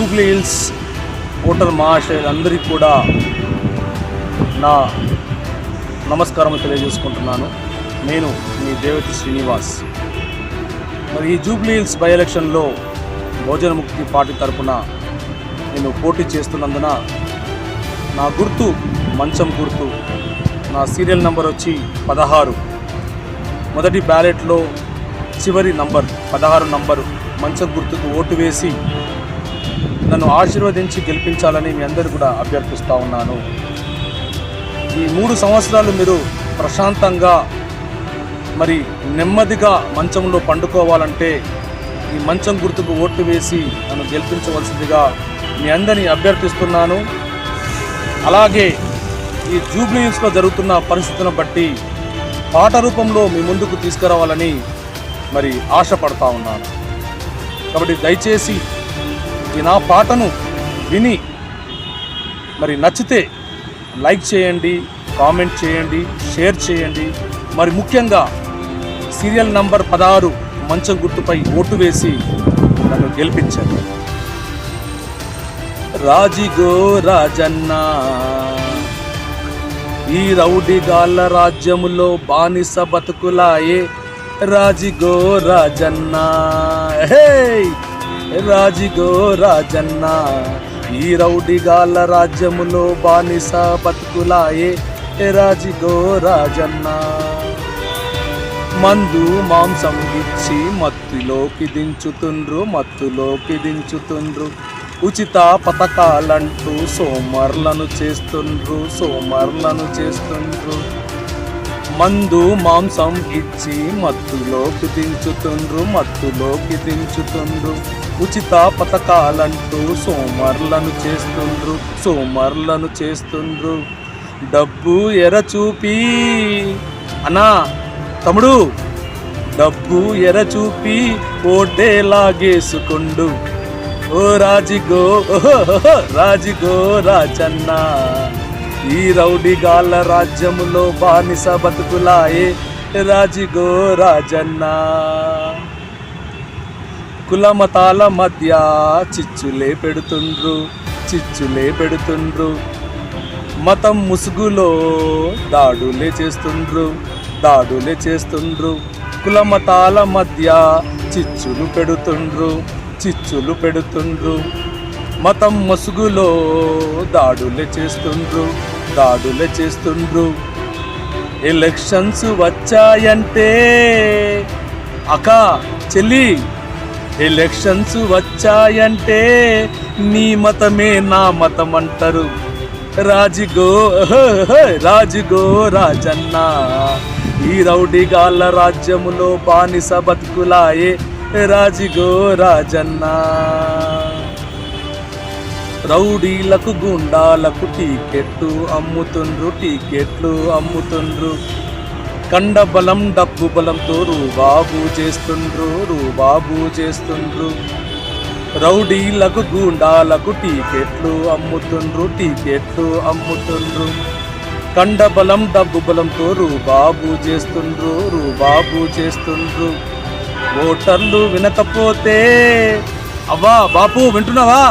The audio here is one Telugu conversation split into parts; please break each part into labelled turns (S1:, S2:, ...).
S1: జూబ్లీ హిల్స్ ఓటర్ మహాశయులందరికీ కూడా నా నమస్కారం తెలియజేసుకుంటున్నాను. నేను మీ దేవతి శ్రీనివాస్. మరి ఈ జూబ్లీ హిల్స్ బై ఎలక్షన్లో భోజనముక్తి పార్టీ తరపున నేను పోటీ చేస్తున్నందున నా గుర్తు మంచం గుర్తు నా సీరియల్ నంబర్ వచ్చి పదహారు. మొదటి బ్యాలెట్లో చివరి నంబర్ పదహారు నంబరు మంచం గుర్తుకు ఓటు వేసి నన్ను ఆశీర్వదించి గెలిపించాలని మీ అందరూ కూడా అభ్యర్థిస్తూ ఉన్నాను. ఈ మూడు సంవత్సరాలు మీరు ప్రశాంతంగా మరి నెమ్మదిగా మంచంలో పండుకోవాలంటే ఈ మంచం గుర్తుకు ఓటు వేసి నన్ను గెలిపించవలసిందిగా మీ అందరినీ అభ్యర్థిస్తున్నాను. అలాగే ఈ జూబ్లీ జరుగుతున్న పరిస్థితులను బట్టి పాట రూపంలో మీ ముందుకు తీసుకురావాలని మరి ఆశపడతా ఉన్నాను. కాబట్టి దయచేసి ఈ నా పాటను విని మరి నచ్చితే లైక్ చేయండి కామెంట్ చేయండి షేర్ చేయండి. మరి ముఖ్యంగా సీరియల్ నంబర్ పదహారు మంచం గుర్తుపై ఓటు వేసి నన్ను గెలిపించండి రాజిగో రాజన్న ఈ రౌడిగాళ్ళ రాజ్యములో బానిస బతుకులాయే రాజిగో రాజన్న. హే! రాజిగో రాజన్న ఈ రౌడిగాళ్ళ రాజ్యములో బానిస బతుకులాయే. రాజిగో రాజన్న. మందు మాంసం ఇచ్చి మత్తులోకి దించుతుండ్రు మత్తులోకి దించుతుండ్రు. ఉచిత పథకాలంటూ సోమర్లను చేస్తుండ్రు సోమర్లను చేస్తుండ్రు. మందు మాంసం ఇచ్చి మత్తులోకి దించుతుండ్రు మత్తులోకి దించుతుండ్రు. ఉచిత పథకాలంటూ సోమర్లను చేస్తుండ్రు సోమర్లను చేస్తుండ్రు. డబ్బు ఎర చూపి. అన్నా తమ్ముడు డబ్బు ఎర చూపి ఓటే లాగేసుకుండు. ఓ రాజిగో రాజిగో రాజన్న. ఈ రౌడిగాళ్ళ రాజ్యములో బానిస బతుకులాయే. రాజిగో రాజన్నా. కుల మతాల మధ్య చిచ్చులే పెడుతుండ్రు చిచ్చులే పెడుతుండ్రు. మతం ముసుగులో దాడులే చేస్తుండ్రు దాడులే చేస్తుండ్రు. కుల మతాల మధ్య చిచ్చులు పెడుతుండ్రు చిచ్చులు పెడుతుండ్రు. మతం ముసుగులో దాడులే చేస్తుండ్రు దాడులే చేస్తుండ్రు. ఎలక్షన్స్ వచ్చాయంటే అక్క చెల్లి ఎలక్షన్స్ వచ్చాయంటే నీ మతమే నా మతం అంటారు రాజుగో రాజుగో రాజన్న. ఈ రౌడిగాళ్ళ రాజ్యములో బానిస బతుకులాయే రాజుగో రాజన్న. రౌడీలకు గుండాలకు టీకెట్లు అమ్ముతుండ్రు టీకెట్లు అమ్ముతుండ్రు. కండ బలం డబ్బు బలంతో రూబాబు చేస్తుండ్రు రూబాబు చేస్తుండ్రు. రౌడీలకు గూండాలకు టీకెట్లు అమ్ముతుండ్రు టీకెట్లు అమ్ముతుండ్రు. కండ బలం డబ్బు బలంతో రూబాబు చేస్తుండ్రు రూబాబు చేస్తుండ్రు. ఓటర్లు వినకపోతే అవ్వా బాపు వింటున్నావా?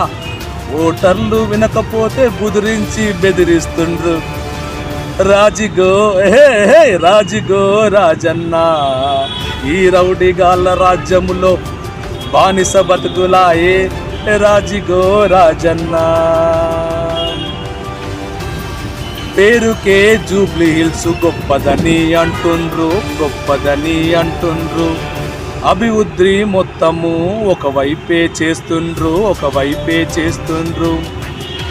S1: ఓటర్లు వినకపోతే బుదిరించి బెదిరిస్తుండ్రు. రాజిగో హే హే రాజిగో రాజన్న. ఈ రౌడిగాళ్ళ రాజ్యములో బానిస బతుకులాయే రాజిగో రాజన్న. పేరుకే జూబ్లీ హిల్స్ గొప్పదని అంటుండ్రు గొప్పదని అంటుండ్రు. అభివృద్ధి మొత్తము ఒకవైపే చేస్తుండ్రు ఒకవైపే చేస్తుండ్రు.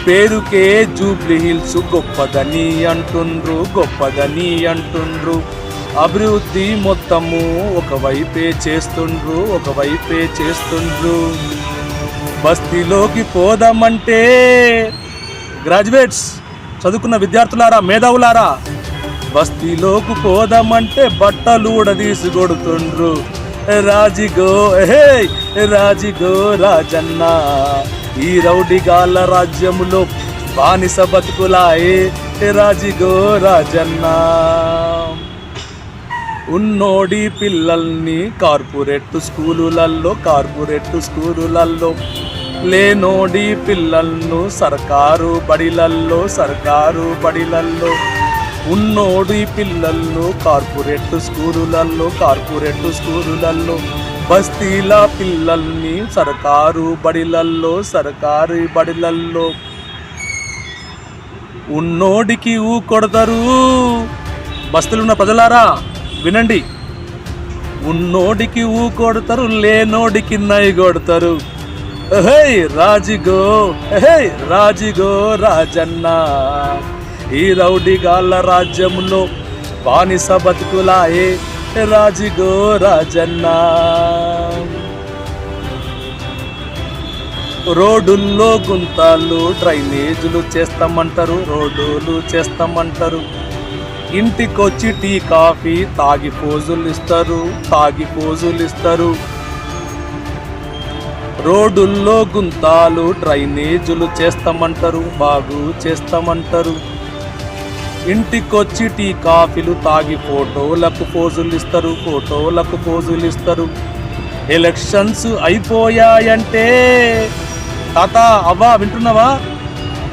S1: పేరుకే జూబ్లీ హిల్స్ గొప్పదని అంటుండ్రు గొప్పదని అంటుండ్రు. అభివృద్ధి మొత్తము ఒకవైపే చేస్తుండ్రు ఒకవైపే చేస్తుండ్రు. బస్తీలోకి పోదామంటే గ్రాడ్యుయేట్స్ చదువుకున్న విద్యార్థులారా మేధావులారా బస్తీలోకి పోదామంటే బట్టలు ఊడదీసి కొడుతుండ్రు. రాజిగో హే రాజిగో రాజన్న. ఈ రౌడిగాళ్ళ రాజ్యములో బానిస బతుకులాయే రాజిగో రాజన్న. ఉన్నోడి పిల్లల్ని కార్పొరేట్ స్కూలులల్లో కార్పొరేట్ స్కూలులల్లో లేనోడి పిల్లలను సర్కారు బడిలల్లో సర్కారు బడిలల్లో ఉన్నోడి పిల్లల్లో కార్పొరేట్ స్కూలులలో కార్పొరేట్ స్కూలులల్లో బస్తీల పిల్లల్ని సర్కారు బడిలల్లో సర్కారు బడిలల్లో. ఉన్నోడికి ఊ కొడతారు. ఉన్న ప్రజలారా వినండి. ఉన్నోడికి ఊ కొడతారు లేనోడికి నై కొడతారు. హే రాజిగో హే రాజిగో రాజన్న. ఈ రౌడీ గాళ్ళ రాజ్యంలో బానిస బతుకులాయే రాజిగో రాజన్న. రోడ్డుల్లో గుంతాలు డ్రైనేజులు చేస్తామంటారు రోడ్డులు చేస్తామంటారు. ఇంటికొచ్చి టీ కాఫీ తాగి పోజులు ఇస్తారు తాగి పోజులు ఇస్తారు. రోడ్డుల్లో గుంతాలు డ్రైనేజులు చేస్తామంటారు బాగు చేస్తామంటారు. ఇంటికొచ్చి టీ కాఫీలు తాగి ఫోటోలకు పోజులు ఇస్తారు ఫోటోలకు పోజులు ఇస్తారు. ఎలక్షన్స్ అయిపోయాయంటే. తాత అవ్వా వింటున్నావా?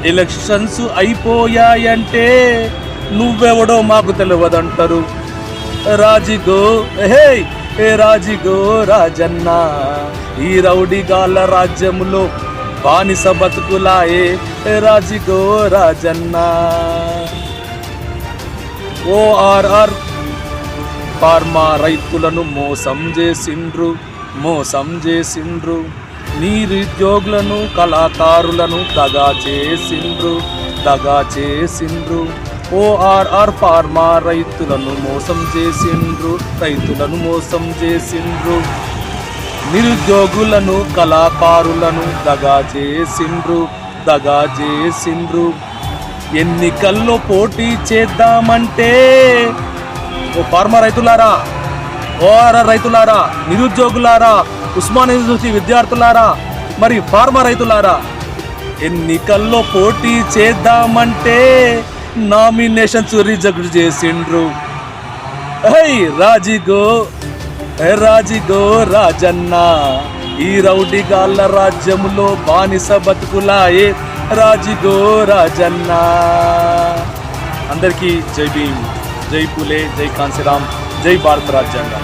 S1: ఎలక్షన్స్ అయిపోయాయంటే నువ్వెవడో మాకు తెలియదంటారు రాజిగో హే ఏ రాజిగో రాజన్న ఈ రౌడీ రాజ్యములో బానిస బతుకులాయే. రాజిగో రాజన్న. ఓఆర్ఆర్ ఫార్మా రైతులను మోసం చేసిండ్రు మోసం చేసిండ్రు. నిరుద్యోగులను కళాకారులను దగా చేసిండ్రు దగా చేసిండ్రు. ఓఆర్ఆర్ ఫార్మా రైతులను మోసం చేసిండ్రు రైతులను మోసం చేసిండ్రు. నిరుద్యోగులను కళాకారులను దగా చేసిండ్రు దగా చేసిండ్రు. ఎన్నికల్లో పోటీ చేద్దామంటే ఓ ఫార్మా రైతులారా ఓఆర్ఆర్ రైతులారా నిరుద్యోగులారా ఉస్మాన్ యూనివర్సిటీ విద్యార్థులారా మరి ఫార్మా రైతులారా ఎన్నికల్లో పోటీ చేద్దామంటే నామినేషన్స్ రిజెక్ట్ చేసిండ్రు. హై రాజీగో హే రాజన్న. ఈ రౌడీ గాళ్ళ రాజ్యములో బానిస బతుకులాయే రాజిగో రాజన్న. అందరికీ జై భీమ్ జై పులే జై కాంశీరామ్ జై భారత రాజ్యాంగం.